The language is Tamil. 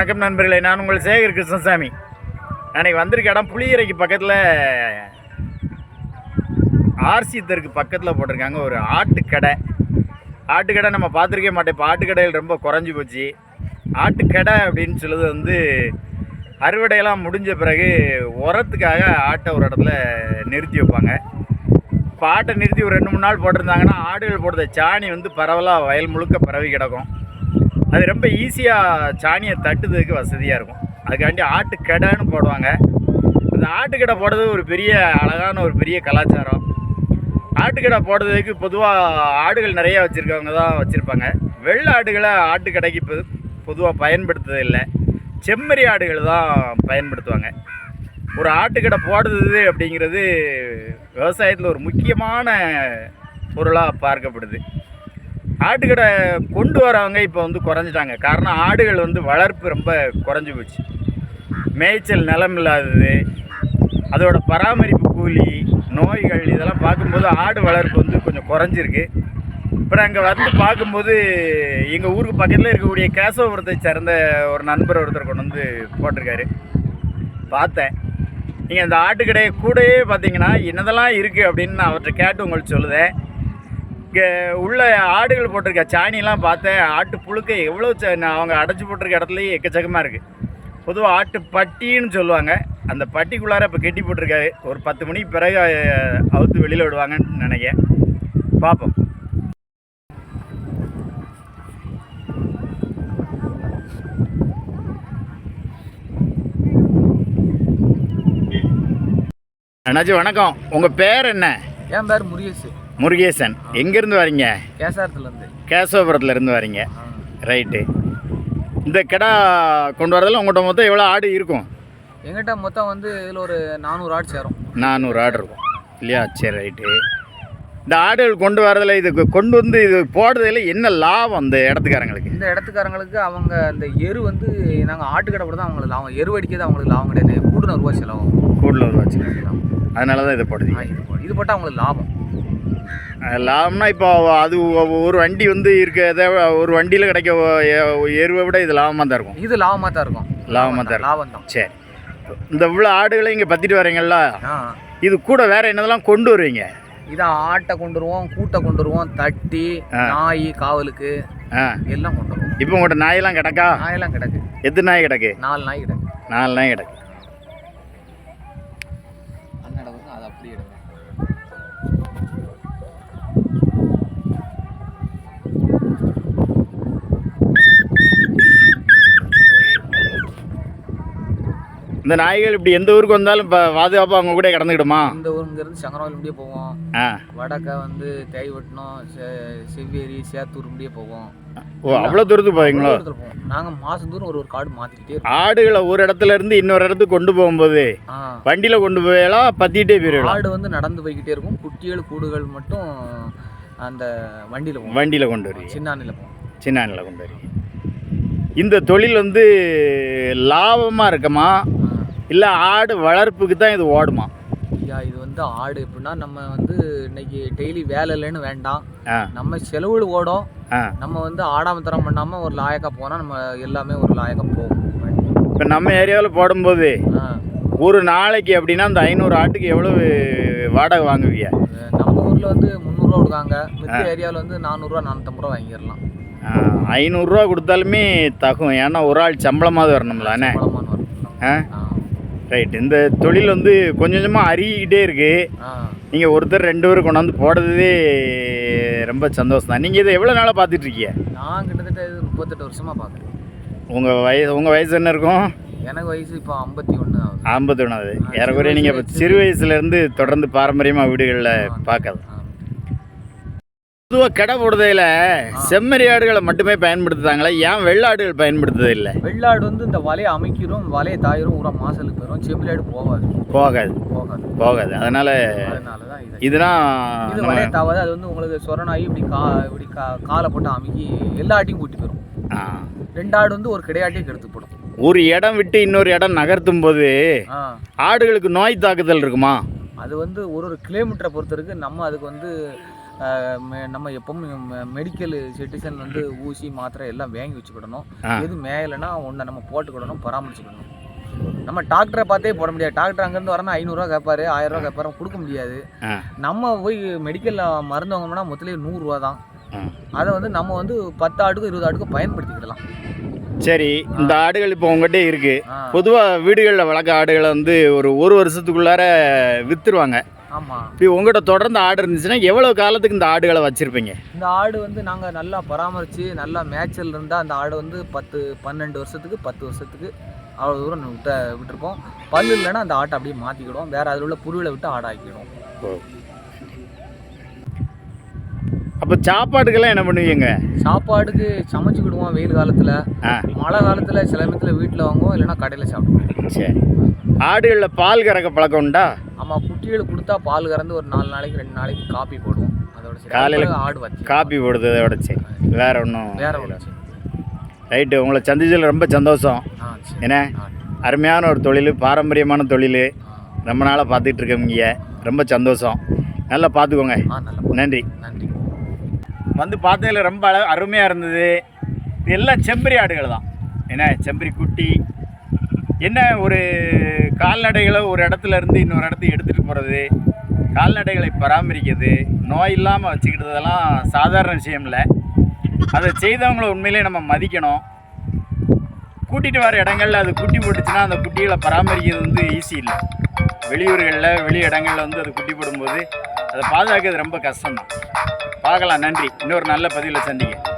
வணக்கம் நண்பர்களே நான் உங்கள் சேகர் கிருஷ்ணசாமி. அன்னைக்கு வந்திருக்க இடம் புளியரைக்கு பக்கத்தில் ஆர்சி தெருக்கு பக்கத்தில் போட்டிருக்காங்க. ஒரு ஆட்டுக்கடை. ஆட்டுக்கடை நம்ம பார்த்துருக்கே மாட்டோம். இப்போ ஆட்டுக்கடையில் ரொம்ப குறைஞ்சி போச்சு. ஆட்டுக்கடை அப்படின்னு சொல்லுறது வந்து அறுவடையெல்லாம் முடிஞ்ச பிறகு உரத்துக்காக ஆட்டை ஒரு இடத்துல நிறுத்தி வைப்பாங்க. இப்போ ஆட்டை நிறுத்தி ஒரு ரெண்டு மூணு நாள் போட்டிருந்தாங்கன்னா ஆடுகள் போடுற சாணி வந்து பரவலாக வயல் முழுக்க பரவி கிடக்கும். அது ரொம்ப ஈஸியாக சாணியை தட்டுறதுக்கு வசதியாக இருக்கும். அதுக்காண்டி ஆட்டுக்கடைன்னு போடுவாங்க. அந்த ஆட்டுக்கடை போடுறது ஒரு பெரிய அழகான ஒரு பெரிய கலாச்சாரம். ஆட்டுக்கடை போடுறதுக்கு பொதுவாக ஆடுகள் நிறைய வச்சுருக்கவங்க தான் வச்சுருப்பாங்க. வெள்ளை ஆடுகளை ஆட்டுக்கடைக்கு இப்போ பொதுவாக பயன்படுத்துறது இல்லை. செம்மறி ஆடுகள் தான் பயன்படுத்துவாங்க. ஒரு ஆட்டுக்கடை போடுறது அப்படிங்கிறது விவசாயத்தில் ஒரு முக்கியமான பொருளாக பார்க்கப்படுது. ஆட்டுக்கடை கொண்டு வரவங்க இப்போ வந்து குறைஞ்சிட்டாங்க. காரணம் ஆடுகள் வந்து வளர்ப்பு ரொம்ப குறைஞ்சி போச்சு. மேய்ச்சல் நிலம் இல்லாதது அதோட பராமரிப்பு கூலி நோய்கள் இதெல்லாம் பார்க்கும்போது ஆடு வளர்ப்பு வந்து கொஞ்சம் குறைஞ்சிருக்கு. இப்போ நாங்கள் வந்து பார்க்கும்போது எங்கள் ஊருக்கு பக்கத்தில் இருக்கக்கூடிய கேசவபுரத்தை சேர்ந்த ஒரு நண்பர் ஒருத்தர் கொண்டு வந்து போட்டிருக்காரு. பார்த்தேன். நீங்கள் அந்த ஆட்டுக்கடையை கூடயே பார்த்தீங்கன்னா என்னதெல்லாம் இருக்குது அப்படின்னு நான் அவர்கிட்ட கேட்டு உங்களுக்கு சொல்லுதேன். இங்கே உள்ள ஆடுகள் போட்டிருக்க சாணிலாம் பார்த்தேன். ஆட்டு புழுக்க எவ்வளோ ச- நான் அவங்க அடைச்சி போட்டிருக்க இடத்துலையே எக்கச்சக்கமாக இருக்குது பொதுவாக ஆட்டு பட்டின்னு சொல்லுவாங்க. அந்த பட்டிக்குள்ளார இப்போ கெட்டி போட்டிருக்காரு. ஒரு பத்து மணிக்கு பிறகு அவுத்து வெளியில் விடுவாங்கன்னு நினைக்கிறேன். பார்ப்போம் அண்ணாச்சி வணக்கம். உங்கள் பேர் என்ன? என் பேர் முருகேஷ் முருகேசன் எங்கேருந்து வரீங்க? கேசாரத்துலேருந்து கேசவபுரத்துல இருந்து வரீங்க ரைட்டு இந்த கிடா கொண்டு வரதில் உங்கள்கிட்ட மொத்தம் எவ்வளோ ஆடு இருக்கும்? எங்கிட்ட மொத்தம் வந்து இதில் ஒரு நானூறு ஆடு சேரும். நானூறு ஆடு இருக்கும். இல்லையா? சரி ரைட்டு இந்த ஆடுகள் கொண்டு வரதில் இது கொண்டு வந்து இது போடுறதுல என்ன லாபம் அந்த இடத்துக்காரங்களுக்கு? இந்த இடத்துக்காரங்களுக்கு அவங்க இந்த எரு வந்து நாங்கள் ஆட்டுக்கடை கூட தான் அவங்களுக்கு லாபம். எரு அடிக்கிறது அவங்களுக்கு லாபம் கிடையாது. கூடுதல் ரூபா செலவாகும். கூடுதல் வச்சு அதனால தான் இதை போடுது இது போட்டால் அவங்களுக்கு லாபம். லாபம்னா இப்போ அது ஒரு வண்டி வந்து இருக்க ஒரு வண்டியில் கிடைக்க எருவை விட இது லாபமாக தான் இருக்கும். இது லாபமாக தான் இருக்கும். லாபமாக தான் லாபம் தான். சரி. இந்த இவ்வளோ ஆடுகளை இங்கே பற்றிட்டு வரீங்களா இது கூட வேற என்னதெல்லாம் கொண்டு வருவீங்க? இதான் ஆட்டை கொண்டு வருவோம் கூட்டை கொண்டு வருவோம் தட்டி. நாய் காவலுக்கு எல்லாம் கொண்டு வருவோம். இப்போ உங்கள்கிட்ட நாயெல்லாம் கிடக்கா? நாயெல்லாம் கிடக்கு. எத்தனை நாய் கிடக்கு? நாலு நாய் கிடக்கு. நாலு நாய் கிடக்கு. இந்த நாய்கள் இப்படி எந்த ஊருக்கு வந்தாலும் இப்போ பாதுகாப்பாக அவங்க கூட கிடந்துக்கிடுமா? இந்த ஊருங்கிறது சங்கரவாயில் முடியே போவோம். ஆ. வடக்க வந்து தேய்வட்டனம் செ- செவ்வேரி சேத்தூர் முடியே போவோம். ஓ அவ்வளோ தூரத்துக்கு போவீங்களோ? நாங்கள் மாதந்தோறும் ஒரு ஒரு காடு மாற்றிக்கிட்டே ஆடுகளை ஒரு இடத்துல இருந்து இன்னொரு இடத்துக்கு கொண்டு போகும்போது வண்டியில் கொண்டு போயெல்லாம் பற்றிக்கிட்டே போயிடலாம் ஆடு வந்து நடந்து போய்கிட்டே இருக்கும். குட்டிகள் கூடுகள் மட்டும் அந்த வண்டியில் வண்டியில் கொண்டு வருவீங்க. சின்னானில் போவோம். சின்னானில் கொண்டு வருவீங்க. இந்த தொழில் வந்து லாபமாக இருக்குமா. இல்லை ஆடு வளர்ப்புக்கு தான் இது ஓடுமா? ஐயா இது வந்து ஆடு. எப்படின்னா நம்ம வந்து இன்னைக்கு டெய்லி வேலை இல்லைன்னு வேண்டாம். நம்ம செலவுகள் ஓடும். நம்ம வந்து ஆடாம தரம் பண்ணாமல் ஒரு லாயக்கா போனால் நம்ம எல்லாமே ஒரு லாயக்கா போகும். இப்போ நம்ம ஏரியாவில் போடும்போது ஒரு நாளைக்கு அப்படின்னா அந்த ஐநூறு ஆட்டுக்கு எவ்வளவு வாடகை வாங்குவீங்க? நம்ம ஊரில் வந்து முந்நூறுரூவா கொடுக்காங்க. மித்த ஏரியாவில் வந்து நானூறுரூவா நானூற்றம்பது ரூபா வாங்கிடலாம். ஐநூறுரூவா கொடுத்தாலுமே தகும். ஏன்னா ஒரு ஆள் சம்பளமாவது வரணும்ல அண்ணே. பழமானு வரும் ஆ. ஆ. ரைட் இந்த தொழில் வந்து கொஞ்சம் கொஞ்சமாக அருகிக்கிட்டே இருக்குது நீங்கள் ஒருத்தர் ரெண்டு பேரும் கொண்டாந்து போடுறதே ரொம்ப சந்தோஷம் தான் நீங்கள் இதை எவ்வளோ நாளாக பார்த்துட்ருக்கீங்க? நான் கிட்டத்தட்ட இது முப்பத்தெட்டு வருஷமாக பார்க்குறேன். உங்கள் வயசு உங்கள் வயசு என்ன இருக்கும்? எனக்கு வயசு இப்போ ஐம்பத்தி ஒன்று ஐம்பத்தி ஒன்றாவது ஏறக்குறைய நீங்கள் இப்போ வயசுல சிறு வயசுலேருந்து தொடர்ந்து பாரம்பரியமாக வீடுகளில் பார்க்காது ஆ. பொதுவாக கடை போடுறதுல செம்மறி ஆடுகளை மட்டுமே பயன்படுத்துதாங்களா ஏன் வெள்ளாடுகள் பயன்படுத்துறது இல்லை? வெள்ளாடு வந்து இந்த வலையை அமைக்கிறோம் வலையை தாயிரும் ஊரா மாசலுக்கு போயிடும் செம்பிலாடு போகாது. போகாது. போகாது. போகாது. அதனால் அதனால தான் இது இதுனா இது வலையை தாவாது. அது வந்து உங்களுக்கு சொரணாகி இப்படி கா இப்படி கா காலை போட்டு அமுக்கி எல்லா ஆட்டையும் கூட்டி போயிடும். ரெண்டு ஆடு வந்து ஒரு கிடையாட்டையும் கெடுத்து போடும். ஒரு இடம் விட்டு இன்னொரு இடம் நகர்த்தும் போது ஆடுகளுக்கு நோய் தாக்குதல் இருக்குமா? அது வந்து ஒரு ஒரு கிலோமீட்டரை பொறுத்த இருக்கு. நம்ம அதுக்கு வந்து நம்ம எப்பவும் மெடிக்கல் சிட்டிசன் வந்து ஊசி மாத்திரை எல்லாம் வாங்கி வச்சுக்கிடணும். எது மேயலைன்னா ஒன்றை நம்ம போட்டுக்கிடணும் பராமரிச்சுக்கணும் நம்ம டாக்டரை பார்த்தே போட முடியாது. டாக்டர் அங்கேருந்து வரனா ஐநூறுரூவா கேட்பாரு ஆயிரம் ரூபா கேட்பாரு கொடுக்க முடியாது. நம்ம போய் மெடிக்கலில் மருந்து வாங்கினோம்னா மொத்தலே நூறுரூவா தான். அதை வந்து நம்ம வந்து பத்து ஆடுக்கும் இருபது ஆடுக்கும் பயன்படுத்திக்கிடலாம். சரி இந்த ஆடுகள் இப்போ உங்ககிட்ட இருக்கு. ஆ. பொதுவாக வீடுகளில் வளர்க்க ஆடுகளை வந்து ஒரு ஒரு வருஷத்துக்குள்ளார வித்துருவாங்க. ஆமாம் இப்போ உங்கள்கிட்ட தொடர்ந்து ஆடு இருந்துச்சுன்னா எவ்வளோ காலத்துக்கு இந்த ஆடுகளை வச்சுருப்பீங்க? இந்த ஆடு வந்து நாங்கள் நல்லா பராமரித்து நல்லா மேய்ச்சல் இருந்தால் அந்த ஆடு வந்து பத்து பன்னெண்டு வருஷத்துக்கு பத்து வருஷத்துக்கு அவ்வளோ தூரம் விட்ட விட்டுருப்போம். பல்லு இல்லைன்னா அந்த ஆட்டை அப்படியே மாற்றிக்கிடுவோம் வேறு அதில் உள்ள புருவில் விட்டு ஆடாக்கிடுவோம். அப்போ சாப்பாட்டுக்கெல்லாம் என்ன பண்ணுவீங்க? சாப்பாடுக்கு சமைச்சிக்கிடுவோம் வெயில் காலத்தில். மழை காலத்தில் சில நேரத்தில் வீட்டில் வாங்குவோம் இல்லைன்னா கடையில் சாப்பிடுவோம். சரி. ஆடுகளில் பால் கறக்க பழக்கம் உண்டா? ஆமாம் குட்டிகளுக்கு கொடுத்தா பால் கறந்து ஒரு நாலு நாளைக்கு ரெண்டு நாளைக்கு காப்பி போடுவோம். அதோட காலையில ஆடு வச்சு. காப்பி போடுறதோட சரி. வேற ஒன்றும் வேற ஒன்று ரைட்டு உங்களை சந்திச்சதில் ரொம்ப சந்தோஷம். என்ன? அருமையான ஒரு தொழில் பாரம்பரியமான தொழில். ரொம்ப நாளாக பார்த்துட்டு இருக்கவங்க ரொம்ப சந்தோஷம். நல்லா பார்த்துக்கோங்க நன்றி. நன்றி. வந்து பார்த்ததுல ரொம்ப அழ அருமையாக இருந்தது. இது எல்லாம் செம்பரி ஆடுகள் தான். என்ன? செம்பரி குட்டி என்ன ஒரு கால்நடைகளை ஒரு இடத்துல இருந்து இன்னொரு இடத்துக்கு எடுத்துகிட்டு போகிறது கால்நடைகளை பராமரிக்கிறது நோய் இல்லாமல் வச்சுக்கிட்டதெல்லாம் சாதாரண விஷயம் இல்லை. அதை செய்தவங்கள உண்மையிலே நம்ம மதிக்கணும். கூட்டிகிட்டு வர இடங்கள்ல அது குட்டி போட்டுச்சுன்னா அந்த குட்டிகளை பராமரிக்கிறது வந்து ஈஸி இல்லை. வெளியூர்களில் வெளி இடங்களில் வந்து அது குட்டி போடும்போது அதை பாதுகாக்கிறது ரொம்ப கஷ்டம்தான். பார்க்கலாம். நன்றி. இன்னொரு நல்ல பதிவில் சந்திக்கிறேன்